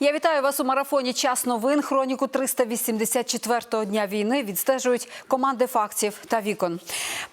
Я вітаю вас у марафоні Час новин. Хроніку 384-го дня війни відстежують команди фактів та вікон.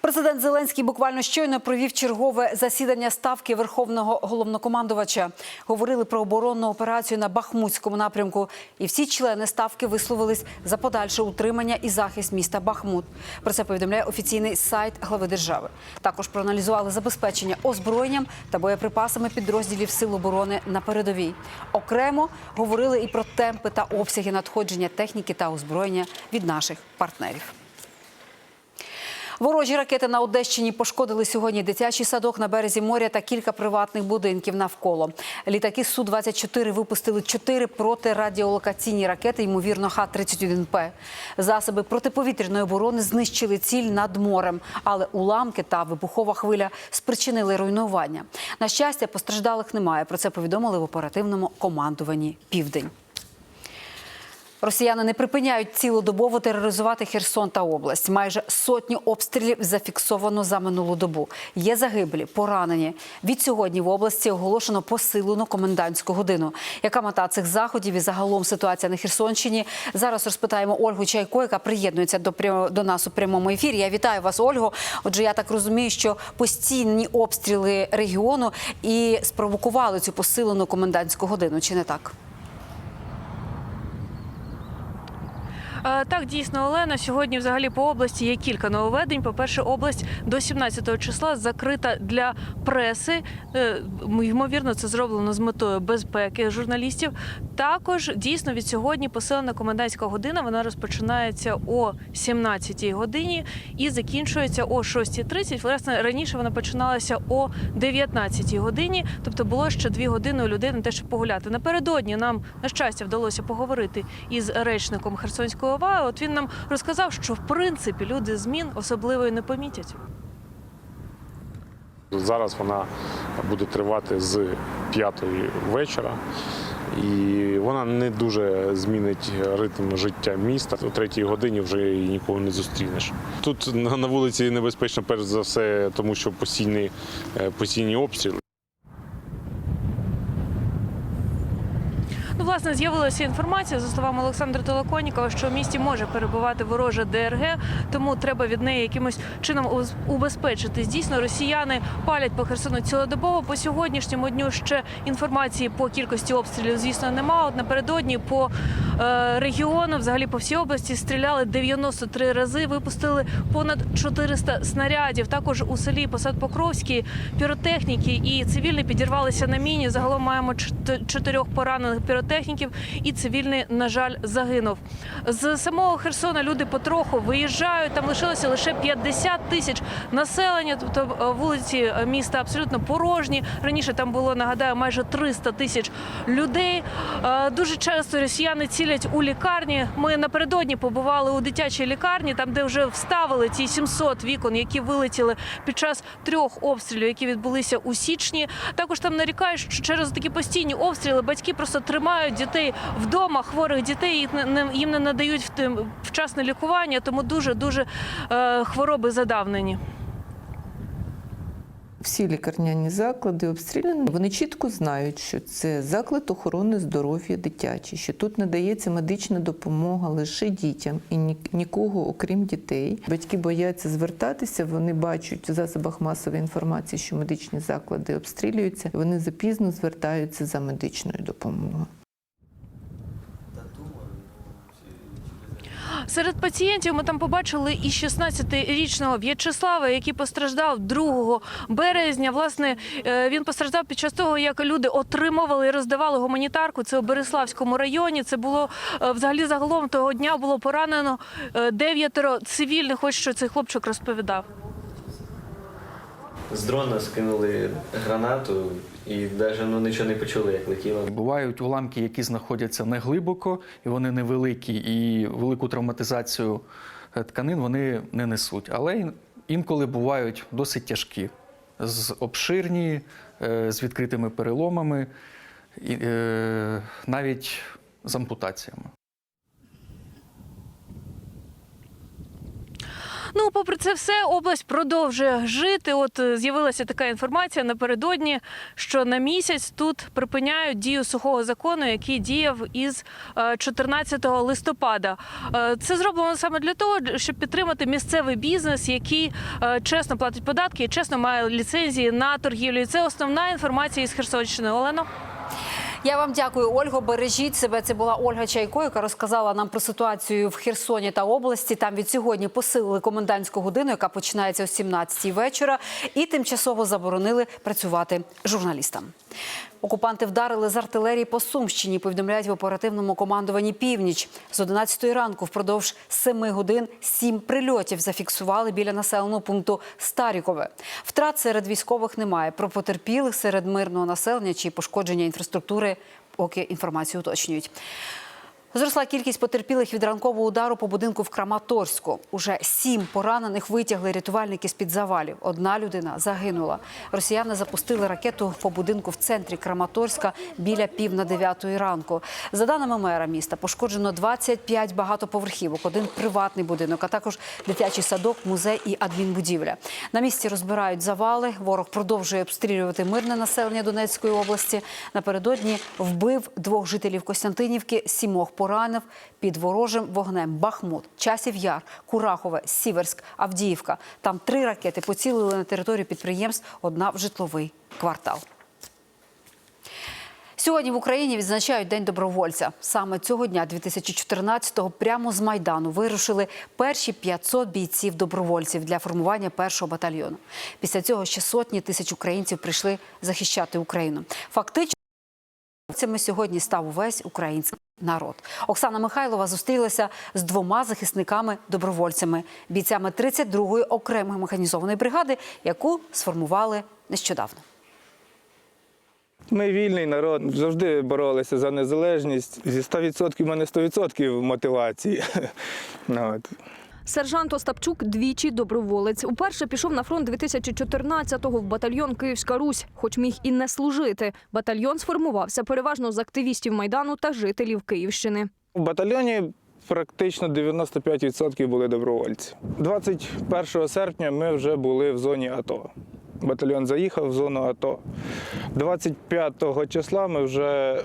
Президент Зеленський буквально щойно провів чергове засідання ставки Верховного головнокомандувача. Говорили про оборонну операцію на Бахмутському напрямку. І всі члени ставки висловились за подальше утримання і захист міста Бахмут. Про це повідомляє офіційний сайт глави держави. Також проаналізували забезпечення озброєнням та боєприпасами підрозділів Сил оборони на передовій. Окремо говорили і про темпи та обсяги надходження техніки та озброєння від наших партнерів. Ворожі ракети на Одещині пошкодили сьогодні дитячий садок на березі моря та кілька приватних будинків навколо. Літаки Су-24 випустили чотири протирадіолокаційні ракети, ймовірно, Х-31П. Засоби протиповітряної оборони знищили ціль над морем, але уламки та вибухова хвиля спричинили руйнування. На щастя, постраждалих немає. Про це повідомили в оперативному командуванні Південь. Росіяни не припиняють цілодобово тероризувати Херсон та область. Майже сотню обстрілів зафіксовано за минулу добу. Є загиблі, поранені. Від сьогодні в області оголошено посилену комендантську годину. Яка мета цих заходів і загалом ситуація на Херсонщині? Зараз розпитаємо Ольгу Чайко, яка приєднується до до нас у прямому ефірі. Я вітаю вас, Ольго. Отже, я так розумію, що постійні обстріли регіону і спровокували цю посилену комендантську годину. Чи не так? Так, дійсно, Олена. Сьогодні взагалі по області є кілька нововведень. По-перше, область до 17 числа закрита для преси. Е, Ймовірно, це зроблено з метою безпеки журналістів. Також дійсно від сьогодні посилена комендантська година. Вона розпочинається о 17 годині і закінчується о 6.30. Власне, раніше вона починалася о 19 годині. Тобто було ще дві години у людей на те, щоб погуляти. Напередодні нам на щастя вдалося поговорити із речником Херсонської ОВА. От він нам розказав, що в принципі люди змін особливо і не помітять. Зараз вона буде тривати з п'ятої вечора. І вона не дуже змінить ритм життя міста. О третій годині вже її нікого не зустрінеш. Тут на на вулиці небезпечно, перш за все, тому що постійні, е, постійні обстріли. Ну, власне, з'явилася інформація за словами Олександра Толоконікова, що в місті може перебувати ворожа ДРГ, тому треба від неї якимось чином убезпечитись. Дійсно, росіяни палять по Херсону цілодобово. По сьогоднішньому дню ще інформації по кількості обстрілів, звісно, нема. От напередодні по е, регіону, взагалі по всій області, стріляли 93 рази, випустили понад 400 снарядів. Також у селі Посад Покровський піротехніки і цивільні підірвалися на міні. Загалом маємо чот- чотирьох поранених піротехніків, і цивільний, на жаль, загинув. З самого Херсона люди потроху виїжджають. Там лишилося лише 50 тисяч населення. Тобто е, вулиці е, міста абсолютно порожні. Раніше там було нагадаю майже 300 тисяч людей. Е, Дуже часто росіяни цілять у лікарні. Ми напередодні побували у дитячій лікарні, там де вже вставили ті 700 вікон, які вилетіли під час трьох обстрілів, які відбулися у січні. Також там нарікають, що через такі постійні обстріли батьки просто тримають дітей вдома, хворих дітей їх не- їм не надають в тим вчасне лікування, тому дуже дуже е, хвороби задавнені. Всі лікарняні заклади обстріляні. Вони чітко знають, що це заклад охорони здоров'я дитячий, що тут надається медична допомога лише дітям і нікого, окрім дітей. Батьки бояться звертатися. Вони бачать в засобах масової інформації, що медичні заклади обстрілюються. Вони запізно звертаються за медичною допомогою. Серед пацієнтів ми там побачили і 16-річного В'ячеслава, який постраждав 2 березня. Власне, е, він постраждав під час того, як люди отримували і роздавали гуманітарку. Це у Береславському районі. Це було е, взагалі загалом того дня було поранено е, дев'ятеро цивільних. Ось що цей хлопчик розповідав. З дрона скинули гранату і навіть ну, нічого не почули, як летіло. Бувають уламки, які знаходяться неглибоко, і вони невеликі, і велику травматизацію е, тканин вони не несуть. Але інколи бувають досить тяжкі, з обширні, е, з відкритими переломами, і, е, навіть з ампутаціями. Ну, попри це все, область продовжує жити. От е, з'явилася така інформація напередодні, що на місяць тут припиняють дію сухого закону, який діяв із е, 14 листопада. Е, Це зроблено саме для того, щоб підтримати місцевий бізнес, який е, чесно платить податки і чесно має ліцензії на торгівлю. І це основна інформація із Херсонщини. Олено. Я вам дякую, Ольго. Бережіть себе. Це була Ольга Чайко, яка розказала нам про ситуацію в Херсоні та області. Там від сьогодні посилили комендантську годину, яка починається о 17-й вечора, і тимчасово заборонили працювати журналістам. Окупанти вдарили з артилерії по Сумщині. Повідомляють в оперативному командуванні північ з 11 ранку впродовж 7 годин 7 прильотів зафіксували біля населеного пункту Старікове. Втрат серед військових немає. Про потерпілих серед мирного населення чи пошкодження інфраструктури поки інформацію уточнюють. Зросла кількість потерпілих від ранкового удару по будинку в Краматорську. Уже сім поранених витягли рятувальники з-під завалів. Одна людина загинула. Росіяни запустили ракету по будинку в центрі Краматорська біля пів на дев'ятої ранку. За даними мера міста, пошкоджено 25 багатоповерхівок, один приватний будинок, а також дитячий садок, музей і адмінбудівля. На місці розбирають завали. Ворог продовжує обстрілювати мирне населення Донецької області. Напередодні вбив двох жителів Костянтинівки, сімох поранив під ворожим вогнем. Бахмут, Часів Яр, Курахове, Сіверськ, Авдіївка. Там три ракети поцілили на територію підприємств, одна в житловий квартал. Сьогодні в Україні відзначають День добровольця. Саме цього дня, 2014-го, прямо з Майдану вирушили перші 500 бійців-добровольців для формування першого батальйону. Після цього ще сотні тисяч українців прийшли захищати Україну. Фактично, Цими сьогодні став увесь український народ. Оксана Михайлова зустрілася з двома захисниками-добровольцями, бійцями 32-ї окремої механізованої бригади, яку сформували нещодавно. Ми вільний народ, завжди боролися за незалежність. Зі 100% в мене 100% мотивації. Сержант Остапчук двічі доброволець. Уперше пішов на фронт 2014-го в батальйон Київська Русь, хоч міг і не служити. Батальйон сформувався переважно з активістів майдану та жителів Київщини. У батальйоні практично 95% були добровольці. 21 серпня ми вже були в зоні АТО. Батальйон заїхав в зону АТО. 25 числа ми вже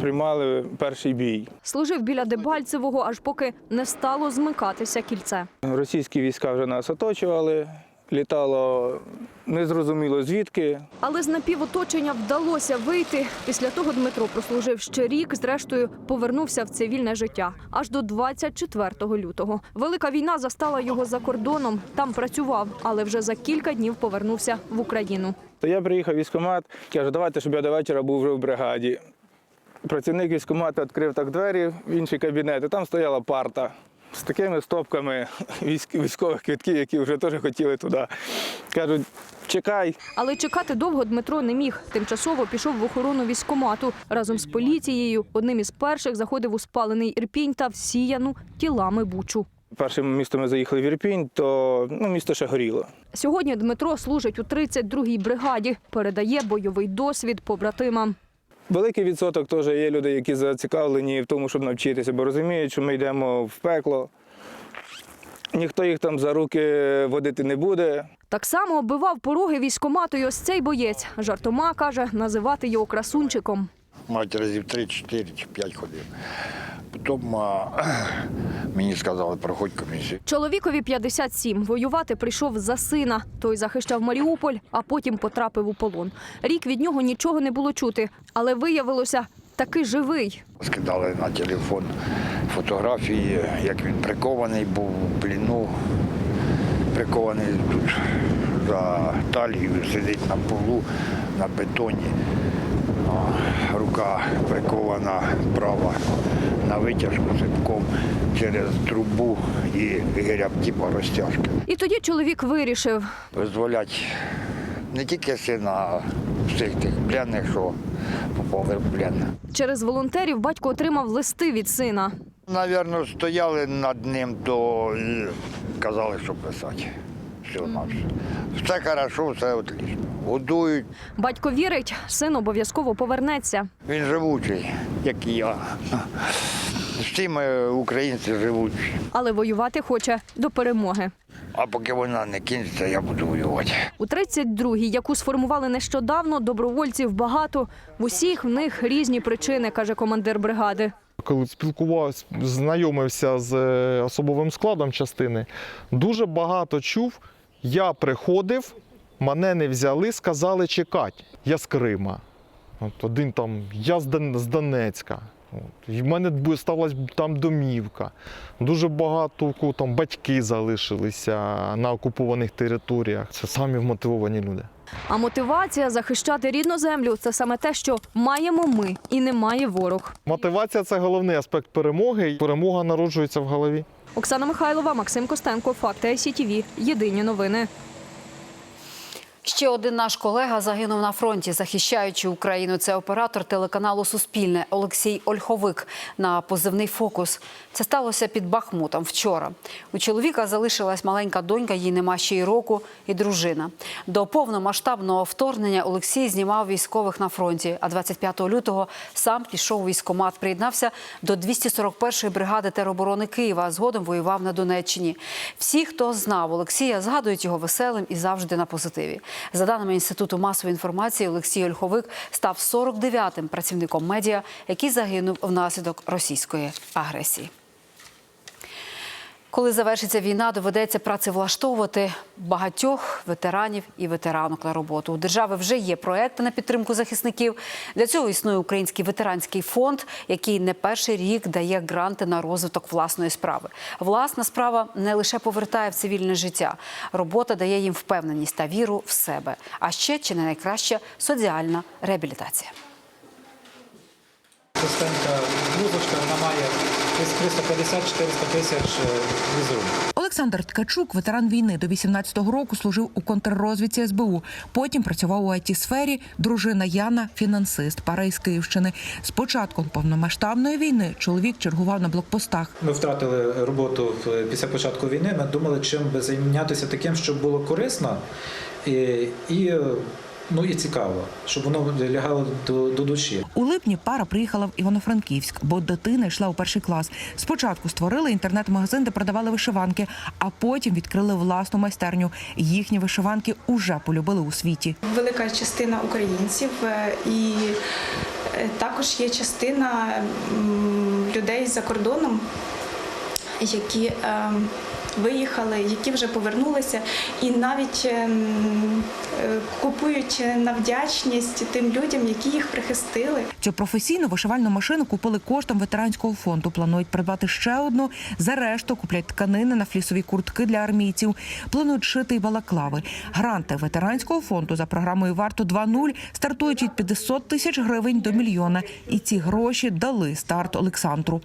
приймали перший бій. Служив біля Дебальцевого, аж поки не стало змикатися кільце. Російські війська вже нас оточували, літало незрозуміло звідки. Але з напівоточення вдалося вийти. Після того Дмитро прослужив ще рік. Зрештою, повернувся в цивільне життя аж до 24 лютого. Велика війна застала його за кордоном. Там працював, але вже за кілька днів повернувся в Україну. То я приїхав в військкомат, каже, давайте, щоб я до вечора був вже в бригаді. Працівник військкомату відкрив так двері в інший кабінет, і там стояла парта з такими стопками військ- військових квитків, які вже теж хотіли туди. Кажуть, чекай, Але чекати довго Дмитро не міг. Тимчасово пішов в охорону військкомату разом з поліцією. Одним із перших заходив у спалений Ірпінь та всіяну тілами бучу. першим містом ми заїхали в Ірпінь, то ну, місто ще горіло. Сьогодні Дмитро служить у 32-й бригаді, передає бойовий досвід побратимам. Великий відсоток теж є люди, які зацікавлені в тому, щоб навчитися, бо розуміють, що ми йдемо в пекло. Ніхто їх там за руки водити не буде. Так само оббивав пороги військоматою. ось цей боєць. Жартома каже, називати його красунчиком. Мать разів 3, 4 чи 5 ходив. Потім а, мені сказали, проходь комісію. Чоловікові 57. Воювати прийшов за сина. Той захищав Маріуполь, а потім потрапив у полон. Рік від нього нічого не було чути, але виявилося таки живий. Скидали на телефон фотографії, як він прикований був у пліну. Прикований тут за талію, сидить на полу, на бетоні. Рука прикована права на витяжку зипком через трубу і гиряб типу розтяжки. І тоді чоловік вирішив, Визволять не тільки сина, а всіх тих пленних, що попали в плен. через волонтерів батько отримав листи від сина. Навірно, стояли над ним, то казали, що писати. Все на все. Хорошо, все отлично. Годують. Батько вірить, син обов'язково повернеться. Він живучий, як і я. Всі ми українці живучі. але воювати хоче до перемоги. А поки вона не кинеться, я буду воювати. У 32-й, яку сформували нещодавно, добровольців багато. В усіх в них різні причини, каже командир бригади. Коли спілкувався, знайомився з е, особовим складом частини, дуже багато чув. Я приходив, мене не взяли, сказали чекати. Я з Крима. От один там, я з Донецька. От. І в мене сталася там домівка. Дуже багато там батьки залишилися на окупованих територіях. Це самі вмотивовані люди. А мотивація захищати рідну землю це саме те, що маємо ми і не має ворог. Мотивація це головний аспект перемоги. Перемога народжується в голові. Оксана Михайлова, Максим Костенко, Факти ICTV. Єдині новини. Ще один наш колега загинув на фронті, захищаючи Україну. Це оператор телеканалу Суспільне Олексій Ольховик на позивний фокус. Це сталося під Бахмутом вчора. У чоловіка залишилась маленька донька, їй нема ще й року, і дружина. До повномасштабного вторгнення Олексій знімав військових на фронті. А 25 лютого сам пішов у військкомат, приєднався до 241-ї бригади тероборони Києва. а Згодом воював на Донеччині. Всі, хто знав Олексія, згадують його веселим і завжди на позитиві. За даними інституту масової інформації, Олексій Ольховик став 49-м працівником медіа, який загинув внаслідок російської агресії. Коли завершиться війна, доведеться працевлаштовувати багатьох ветеранів і ветеранок на роботу. У держави вже є проекти на підтримку захисників. Для цього існує Український ветеранський фонд, який не перший рік дає гранти на розвиток власної справи. Власна справа не лише повертає в цивільне життя, робота дає їм впевненість та віру в себе. А ще чи не найкраща соціальна реабілітація. Блузочка, вона має 350-400 тисяч візерунок. Олександр Ткачук, ветеран війни, до 18-го року служив у контррозвідці СБУ. Потім працював у it сфері Дружина Яна, фінансист, пара із Київщини. З початком повномасштабної війни чоловік чергував на блокпостах. Ми втратили роботу після початку війни. Ми думали, чим би зайнятися таким, щоб було корисно і, і, ну, і цікаво, щоб воно лягало до, до душі. У липні пара приїхала в Івано-Франківськ, бо дитина йшла у перший клас. Спочатку створили інтернет-магазин, де продавали вишиванки, а потім відкрили власну майстерню. Їхні вишиванки уже полюбили у світі. велика частина українців, е, і е, також є частина людей за кордоном, які е, виїхали, які вже повернулися, і навіть ем, е, купують на вдячність тим людям, які їх прихистили. Цю професійну вишивальну машину купили коштом ветеранського фонду. Планують придбати ще одну. За решту куплять тканини на флісові куртки для армійців. Планують шити й балаклави. Гранти ветеранського фонду за програмою Варто 2.0 стартують від 500 тисяч гривень до мільйона. І ці гроші дали старт Олександру.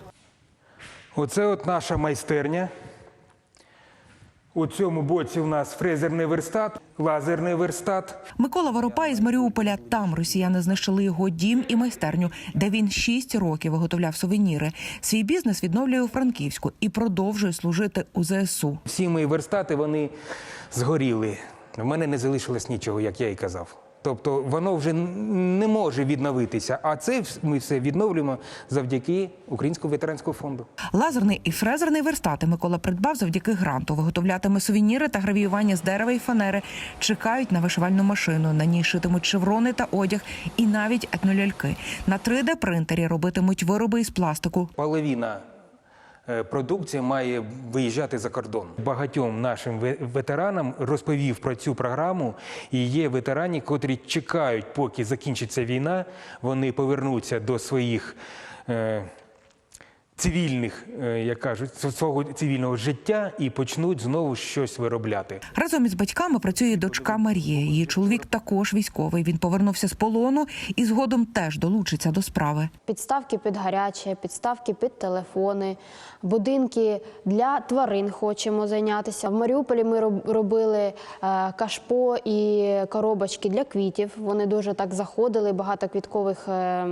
Оце от наша майстерня. У цьому боці у нас фрезерний верстат, лазерний верстат. Микола Воропа із Маріуполя. Там росіяни знищили його дім і майстерню, де він шість років виготовляв сувеніри. Свій бізнес відновлює у Франківську і продовжує служити у ЗСУ. Всі мої верстати вони згоріли. В мене не залишилось нічого, як я і казав. Тобто воно вже не може відновитися. А це ми все відновлюємо завдяки Українському ветеранському фонду. Лазерний і фрезерний верстати Микола придбав завдяки гранту. Виготовлятиме сувеніри та гравіювання з дерева і фанери. Чекають на вишивальну машину. На ній шитимуть шеврони та одяг, і навіть етноляльки. На 3D принтері робитимуть вироби із пластику. Половина е, продукції має виїжджати за кордон. Багатьом нашим ветеранам розповів про цю програму. І є ветерані, котрі чекають, поки закінчиться війна. Вони повернуться до своїх. Цивільних, е, як кажуть, свого цивільного життя і почнуть знову щось виробляти. Разом із батьками працює дочка Марія. Її чоловік також військовий. Він повернувся з полону і згодом теж долучиться до справи. Підставки під гаряче, підставки під телефони, будинки для тварин хочемо зайнятися. В Маріуполі ми робили е, кашпо і коробочки для квітів. Вони дуже так заходили, багато квіткових е,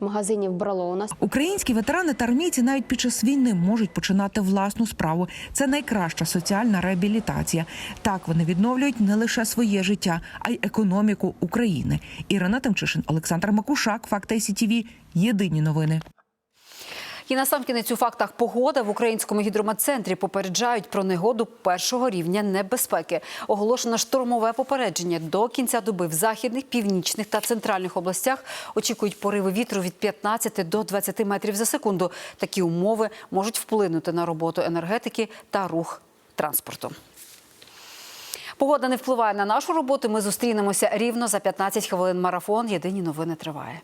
магазинів брало у нас. Українські ветерани та армійці навіть під час війни можуть починати власну справу. Це найкраща соціальна реабілітація. Так вони відновлюють не лише своє життя, а й економіку України. Ірина Тимчишин, Олександр Макушак, Факт СІТІВІ. Єдині новини. І насамкінець у фактах погода в українському гідрометцентрі попереджають про негоду першого рівня небезпеки. Оголошено штормове попередження до кінця доби в західних, північних та центральних областях очікують пориви вітру від 15 до 20 метрів за секунду. Такі умови можуть вплинути на роботу енергетики та рух транспорту. Погода не впливає на нашу роботу. Ми зустрінемося рівно за 15 хвилин. Марафон. Єдині новини триває.